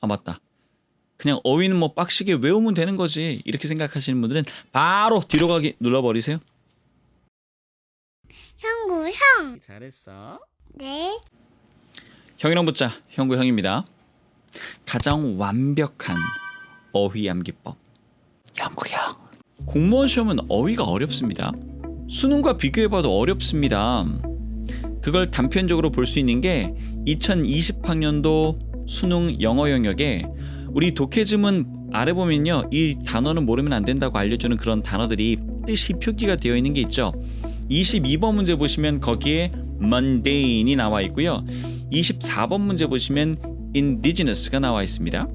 아 맞다. 그냥 어휘는 뭐 빡시게 외우면 되는 거지 이렇게 생각하시는 분들은 바로 뒤로 가기 눌러버리세요. 형구 형. 잘했어. 네. 형이랑 붙자 형구 형입니다. 가장 완벽한 어휘 암기법. 형구 형. 공무원 시험은 어휘가 어렵습니다. 수능과 비교해봐도 어렵습니다. 그걸 단편적으로 볼 수 있는 게 2020학년도 수능 영어 영역에 우리 독해지문 아래 보면요 이 단어는 모르면 안 된다고 알려주는 그런 단어들이 뜻이 표기가 되어 있는 게 있죠. 22번 문제 보시면 거기에 mundane이 나와 있고요. 24번 문제 보시면 indigenous가 나와 있습니다.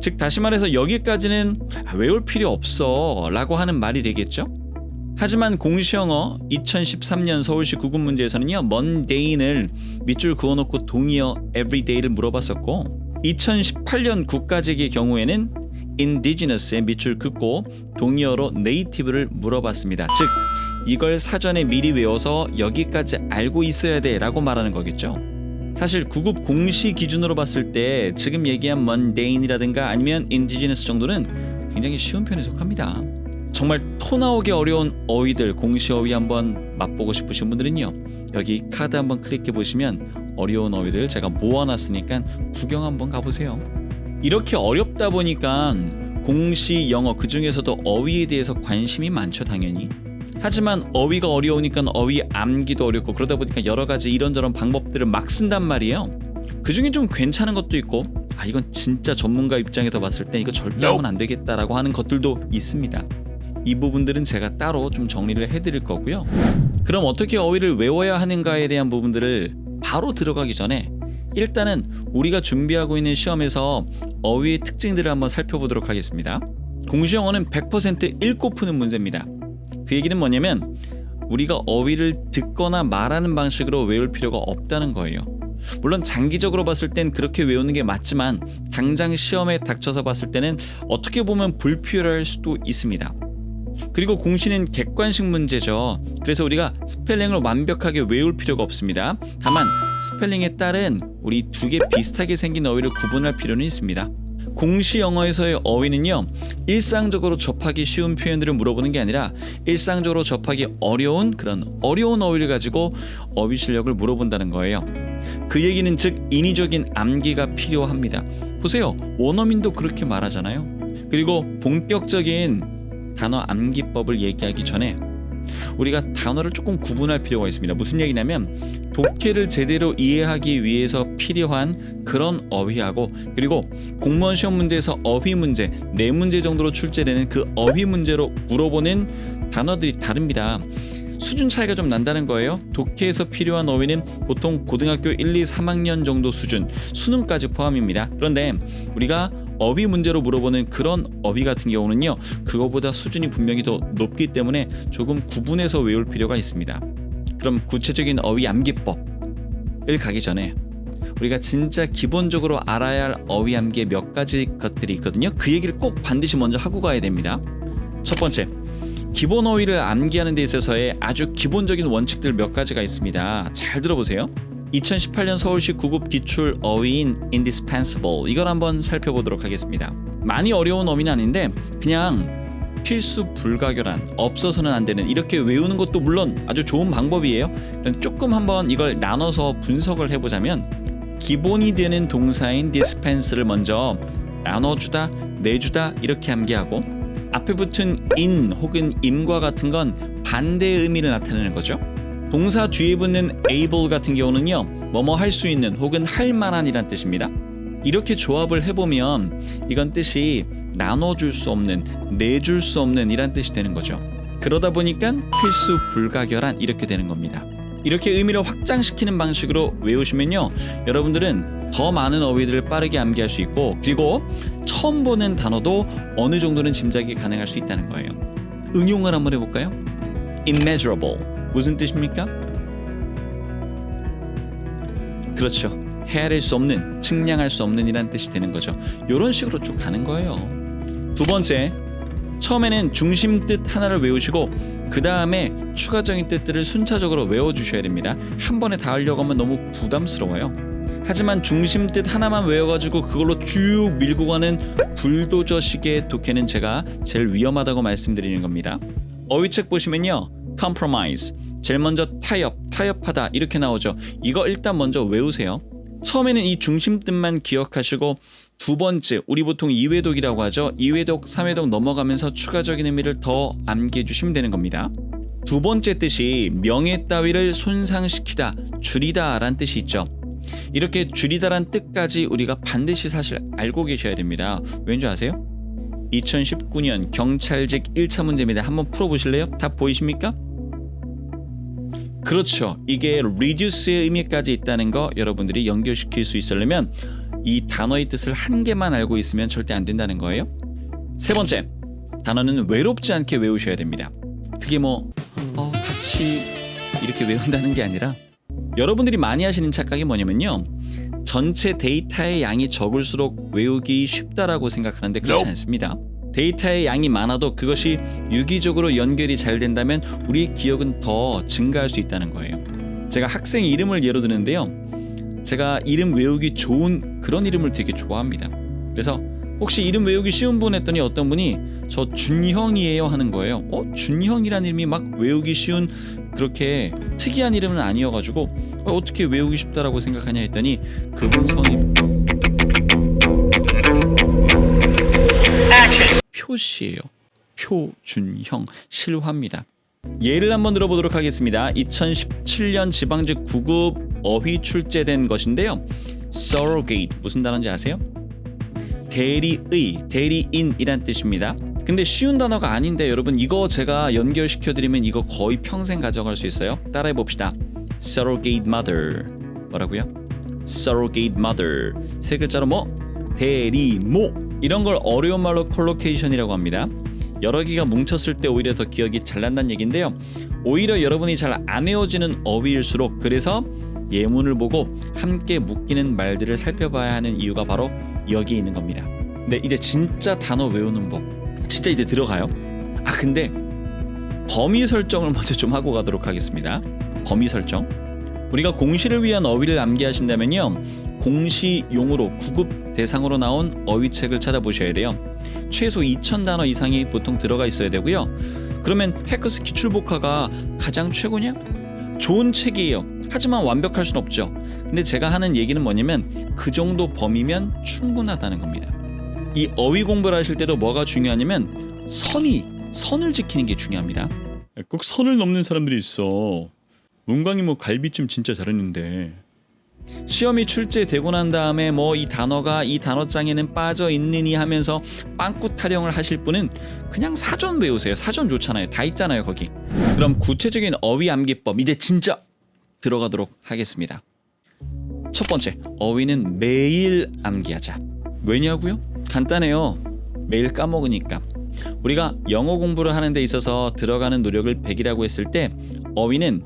즉 다시 말해서 여기까지는 외울 필요 없어 라고 하는 말이 되겠죠. 하지만 공시영어 2013년 서울시 구급 문제에서는요 mundane을 밑줄 그어놓고 동의어 everyday를 물어봤었고 2018년 국가직의 경우에는 indigenous의 밑줄 긋고 동의어로 native를 물어봤습니다. 즉 이걸 사전에 미리 외워서 여기까지 알고 있어야 돼라고 말하는 거겠죠. 사실 구급 공시 기준으로 봤을 때 지금 얘기한 mundane이라든가 아니면 indigenous 정도는 굉장히 쉬운 편에 속합니다. 정말 토 나오게 어려운 어휘들 공시 어휘 한번 맛보고 싶으신 분들은요 여기 카드 한번 클릭해 보시면 어려운 어휘들 제가 모아놨으니까 구경 한번 가보세요. 이렇게 어렵다 보니까 공시 영어 그 중에서도 어휘에 대해서 관심이 많죠 당연히. 하지만 어휘가 어려우니까 어휘 암기도 어렵고 그러다 보니까 여러 가지 이런저런 방법들을 막 쓴단 말이에요. 그 중에 좀 괜찮은 것도 있고 아 이건 진짜 전문가 입장에서 봤을 때 이거 절대 하면 안 되겠다라고 하는 것들도 있습니다. 이 부분들은 제가 따로 좀 정리를 해드릴 거고요. 그럼 어떻게 어휘를 외워야 하는가에 대한 부분들을 바로 들어가기 전에 일단은 우리가 준비하고 있는 시험에서 어휘의 특징들을 한번 살펴보도록 하겠습니다. 공시 영어는 100% 읽고 푸는 문제입니다. 그 얘기는 뭐냐면 우리가 어휘를 듣거나 말하는 방식으로 외울 필요가 없다는 거예요. 물론 장기적으로 봤을 땐 그렇게 외우는 게 맞지만 당장 시험에 닥쳐서 봤을 때는 어떻게 보면 불필요할 수도 있습니다. 그리고 공시는 객관식 문제죠. 그래서 우리가 스펠링을 완벽하게 외울 필요가 없습니다. 다만 스펠링에 따른 우리 두 개 비슷하게 생긴 어휘를 구분할 필요는 있습니다. 공시 영어에서의 어휘는요 일상적으로 접하기 쉬운 표현들을 물어보는 게 아니라 일상적으로 접하기 어려운 그런 어려운 어휘를 가지고 어휘 실력을 물어본다는 거예요. 그 얘기는 즉 인위적인 암기가 필요합니다. 보세요 원어민도 그렇게 말하잖아요. 그리고 본격적인 단어 암기법을 얘기하기 전에 우리가 단어를 조금 구분할 필요가 있습니다. 무슨 얘기냐면 독해를 제대로 이해하기 위해서 필요한 그런 어휘하고 그리고 공무원 시험 문제에서 어휘 문제 네 문제 정도로 출제되는 그 어휘 문제로 물어보는 단어들이 다릅니다. 수준 차이가 좀 난다는 거예요. 독해에서 필요한 어휘는 보통 고등학교 1, 2, 3학년 정도 수준, 수능까지 포함입니다. 그런데 우리가 어휘 문제로 물어보는 그런 어휘 같은 경우는요, 그거보다 수준이 분명히 더 높기 때문에 조금 구분해서 외울 필요가 있습니다. 그럼 구체적인 어휘 암기법을 가기 전에 우리가 진짜 기본적으로 알아야 할 어휘 암기의 몇 가지 것들이 있거든요. 그 얘기를 꼭 반드시 먼저 하고 가야 됩니다. 첫 번째, 기본 어휘를 암기하는 데 있어서의 아주 기본적인 원칙들 몇 가지가 있습니다. 잘 들어보세요. 2018년 서울시 구급 기출 어휘인 indispensable 이걸 한번 살펴보도록 하겠습니다. 많이 어려운 어휘는 아닌데 그냥 필수 불가결한 없어서는 안 되는 이렇게 외우는 것도 물론 아주 좋은 방법이에요. 조금 한번 이걸 나눠서 분석을 해보자면 기본이 되는 동사인 dispense를 먼저 나눠주다, 내주다 이렇게 암기하고 앞에 붙은 in 혹은 im과 같은 건 반대의 의미를 나타내는 거죠. 동사 뒤에 붙는 able 같은 경우는요, 뭐뭐 할 수 있는 혹은 할 만한이란 뜻입니다. 이렇게 조합을 해보면 이건 뜻이 나눠줄 수 없는, 내줄 수 없는 이란 뜻이 되는 거죠. 그러다 보니까 필수 불가결한 이렇게 되는 겁니다. 이렇게 의미를 확장시키는 방식으로 외우시면요, 여러분들은 더 많은 어휘들을 빠르게 암기할 수 있고, 그리고 처음 보는 단어도 어느 정도는 짐작이 가능할 수 있다는 거예요. 응용을 한번 해볼까요? immeasurable 무슨 뜻입니까? 그렇죠. 헤아릴 수 없는, 측량할 수 없는 이란 뜻이 되는 거죠. 이런 식으로 쭉 가는 거예요. 두 번째, 처음에는 중심 뜻 하나를 외우시고 그 다음에 추가적인 뜻들을 순차적으로 외워주셔야 됩니다. 한 번에 다 하려고 하면 너무 부담스러워요. 하지만 중심 뜻 하나만 외워가지고 그걸로 쭉 밀고 가는 불도저식의 독해는 제가 제일 위험하다고 말씀드리는 겁니다. 어휘책 보시면요. Compromise 제일 먼저 타협, 타협하다 이렇게 나오죠. 이거 일단 먼저 외우세요. 처음에는 이 중심 뜻만 기억하시고 두 번째 우리 보통 이회독이라고 하죠. 이회독, 삼회독 넘어가면서 추가적인 의미를 더 암기해 주시면 되는 겁니다. 두 번째 뜻이 명예 따위를 손상시키다, 줄이다 라는 뜻이 있죠. 이렇게 줄이다란 뜻까지 우리가 반드시 사실 알고 계셔야 됩니다. 왠지 아세요? 2019년 경찰직 1차 문제입니다. 한번 풀어보실래요? 답 보이십니까? 그렇죠. 이게 reduce의 의미까지 있다는 거 여러분들이 연결시킬 수 있으려면 이 단어의 뜻을 한 개만 알고 있으면 절대 안 된다는 거예요. 세 번째, 단어는 외롭지 않게 외우셔야 됩니다. 그게 뭐 어, 같이 이렇게 외운다는 게 아니라 여러분들이 많이 하시는 착각이 뭐냐면요. 전체 데이터의 양이 적을수록 외우기 쉽다라고 생각하는데 그렇지 않습니다. 데이터의 양이 많아도 그것이 유기적으로 연결이 잘 된다면 우리 기억은 더 증가할 수 있다는 거예요. 제가 학생 이름을 예로 드는데요. 제가 이름 외우기 좋은 그런 이름을 되게 좋아합니다. 그래서 혹시 이름 외우기 쉬운 분 했더니 어떤 분이 저 준형이에요 하는 거예요. 어 준형이라는 이름이 막 외우기 쉬운 그렇게 특이한 이름은 아니어가지고 어, 어떻게 외우기 쉽다라고 생각하냐 했더니 그분 성이 표시예요. 표준형 실화입니다. 예를 한번 들어보도록 하겠습니다. 2017년 지방직 9급 어휘 출제된 것인데요. surrogate 무슨 단어인지 아세요? 대리의, 대리인이란 뜻입니다. 근데 쉬운 단어가 아닌데 여러분 이거 제가 연결시켜 드리면 이거 거의 평생 가져갈 수 있어요. 따라해 봅시다. surrogate mother 뭐라고요? surrogate mother 세 글자로 뭐 대리모 이런 걸 어려운 말로 컬로케이션이라고 합니다. 여러 개가 뭉쳤을 때 오히려 더 기억이 잘 난다는 얘기인데요. 오히려 여러분이 잘 안 외워지는 어휘일수록 그래서 예문을 보고 함께 묶이는 말들을 살펴봐야 하는 이유가 바로 여기에 있는 겁니다. 근데 이제 진짜 단어 외우는 법 진짜 이제 들어가요. 아 근데 범위 설정을 먼저 좀 하고 가도록 하겠습니다. 범위 설정. 우리가 공시를 위한 어휘를 암기하신다면요. 공시용으로 구급 대상으로 나온 어휘책을 찾아보셔야 돼요. 최소 2,000단어 이상이 보통 들어가 있어야 되고요. 그러면 해커스 기출복화가 가장 최고냐? 좋은 책이에요. 하지만 완벽할 순 없죠. 근데 제가 하는 얘기는 뭐냐면 그 정도 범위면 충분하다는 겁니다. 이 어휘 공부를 하실 때도 뭐가 중요하냐면 선이 선을 지키는 게 중요합니다. 꼭 선을 넘는 사람들이 있어. 문광이 뭐 갈비찜 진짜 잘했는데 시험이 출제되고 난 다음에 뭐 이 단어가 이 단어장에는 빠져 있느니 하면서 빵꾸 타령을 하실 분은 그냥 사전 외우세요. 사전 좋잖아요. 다 있잖아요 거기. 그럼 구체적인 어휘 암기법 이제 진짜 들어가도록 하겠습니다. 첫 번째 어휘는 매일 암기하자. 왜냐고요? 간단해요. 매일 까먹으니까. 우리가 영어 공부를 하는 데 있어서 들어가는 노력을 100이라고 했을 때 어휘는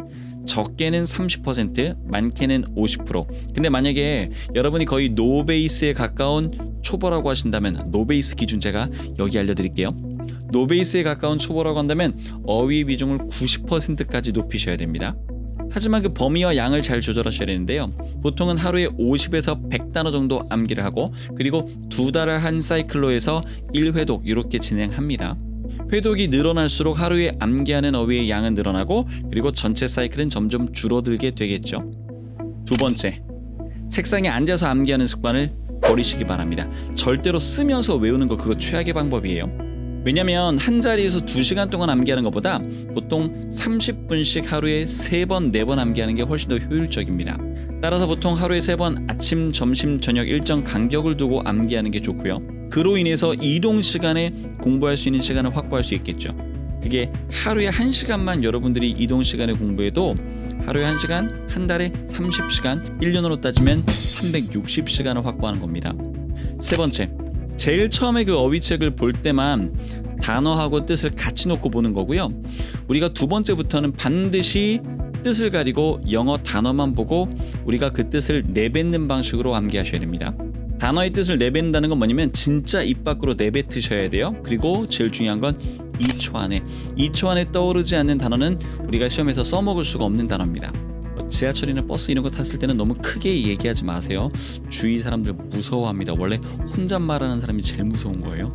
적게는 30%, 많게는 50%. 근데 만약에 여러분이 거의 노베이스에 가까운 초보라고 하신다면 노베이스 기준 제가 여기 알려드릴게요. 노베이스에 가까운 초보라고 한다면 어휘 비중을 90%까지 높이셔야 됩니다. 하지만 그 범위와 양을 잘 조절하셔야 되는데요. 보통은 하루에 50에서 100단어 정도 암기를 하고 그리고 두 달을 한 사이클로 해서 1회독 이렇게 진행합니다. 회독이 늘어날수록 하루에 암기하는 어휘의 양은 늘어나고 그리고 전체 사이클은 점점 줄어들게 되겠죠. 두 번째, 책상에 앉아서 암기하는 습관을 버리시기 바랍니다. 절대로 쓰면서 외우는 거 그거 최악의 방법이에요. 왜냐면 한 자리에서 2시간 동안 암기하는 것보다 보통 30분씩 하루에 3번, 4번 암기하는 게 훨씬 더 효율적입니다. 따라서 보통 하루에 3번 아침, 점심, 저녁 일정 간격을 두고 암기하는 게 좋고요. 그로 인해서 이동 시간에 공부할 수 있는 시간을 확보할 수 있겠죠. 그게 하루에 1시간만 여러분들이 이동 시간에 공부해도 하루에 1시간, 한 달에 30시간, 1년으로 따지면 360시간을 확보하는 겁니다. 세 번째, 제일 처음에 그 어휘책을 볼 때만 단어하고 뜻을 같이 놓고 보는 거고요. 우리가 두 번째부터는 반드시 뜻을 가리고 영어 단어만 보고 우리가 그 뜻을 내뱉는 방식으로 암기하셔야 됩니다. 단어의 뜻을 내뱉는다는 건 뭐냐면 진짜 입 밖으로 내뱉으셔야 돼요. 그리고 제일 중요한 건 2초 안에 2초 안에 떠오르지 않는 단어는 우리가 시험에서 써먹을 수가 없는 단어입니다. 지하철이나 버스 이런 거 탔을 때는 너무 크게 얘기하지 마세요. 주위 사람들 무서워합니다. 원래 혼잣말하는 사람이 제일 무서운 거예요.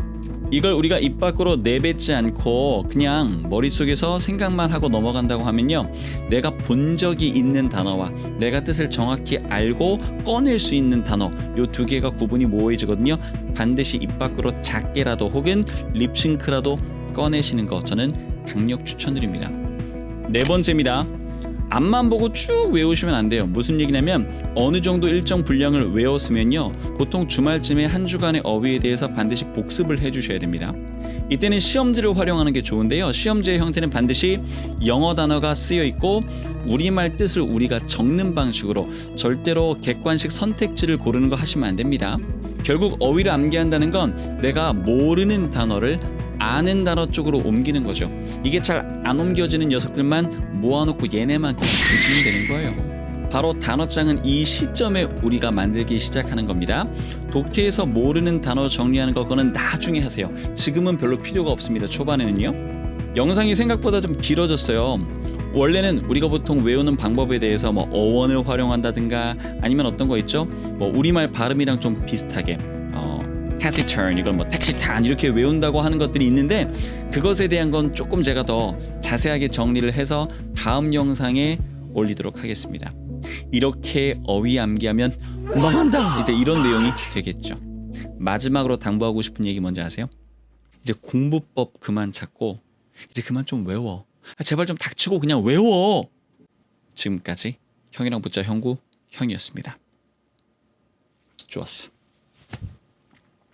이걸 우리가 입 밖으로 내뱉지 않고 그냥 머릿속에서 생각만 하고 넘어간다고 하면요. 내가 본 적이 있는 단어와 내가 뜻을 정확히 알고 꺼낼 수 있는 단어 요 두 개가 구분이 모호해지거든요. 반드시 입 밖으로 작게라도 혹은 립싱크라도 꺼내시는 거 저는 강력 추천드립니다. 네 번째입니다. 앞만 보고 쭉 외우시면 안 돼요. 무슨 얘기냐면 어느 정도 일정 분량을 외웠으면요. 보통 주말쯤에 한 주간의 어휘에 대해서 반드시 복습을 해 주셔야 됩니다. 이때는 시험지를 활용하는 게 좋은데요. 시험지의 형태는 반드시 영어 단어가 쓰여 있고 우리말 뜻을 우리가 적는 방식으로 절대로 객관식 선택지를 고르는 거 하시면 안 됩니다. 결국 어휘를 암기한다는 건 내가 모르는 단어를 아는 단어 쪽으로 옮기는 거죠. 이게 잘 안 옮겨지는 녀석들만 모아놓고 얘네만 그냥 보시면 되는 거예요. 바로 단어장은 이 시점에 우리가 만들기 시작하는 겁니다. 독해에서 모르는 단어 정리하는 거 그거는 나중에 하세요. 지금은 별로 필요가 없습니다. 초반에는요. 영상이 생각보다 좀 길어졌어요. 원래는 우리가 보통 외우는 방법에 대해서 뭐 어원을 활용한다든가 아니면 어떤 거 있죠? 뭐 우리말 발음이랑 좀 비슷하게 어, taciturn 이걸 뭐 taciturn 이렇게 외운다고 하는 것들이 있는데 그것에 대한 건 조금 제가 더 자세하게 정리를 해서 다음 영상에 올리도록 하겠습니다. 이렇게 어휘 암기하면 망한다 이제 이런 내용이 되겠죠. 마지막으로 당부하고 싶은 얘기 뭔지 아세요? 이제 공부법 그만 찾고 이제 그만 좀 외워. 아, 제발 좀 닥치고 그냥 외워. 지금까지 형이랑 붙자 형구 형이었습니다. 좋았어.